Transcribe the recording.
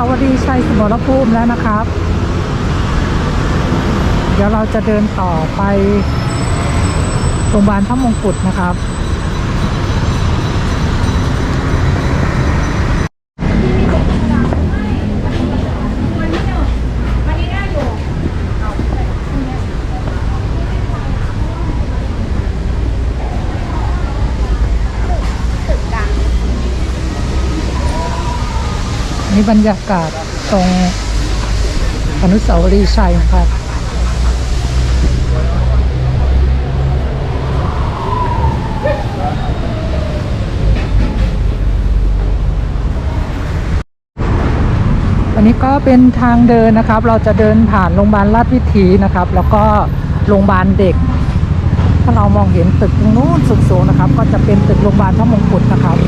าวรีย์ชัยสมรภูมิแล้วนะครับ เดี๋ยวเราจะเดินต่อไปโรงพยาบาลพระมงกุฎนะครับ นี่บรรยากาศตรงอนุสาวรีย์ชัยครับ อันนี้ก็เป็นทางเดินนะครับ เราจะเดินผ่านโรงพยาบาลราชวิถีนะครับ แล้วก็โรงพยาบาลเด็ก ถ้าเรามองเห็นตึกตรงนู้นสูงๆนะครับ ก็จะเป็นตึกโรงพยาบาลพระมงกุฎนะครับ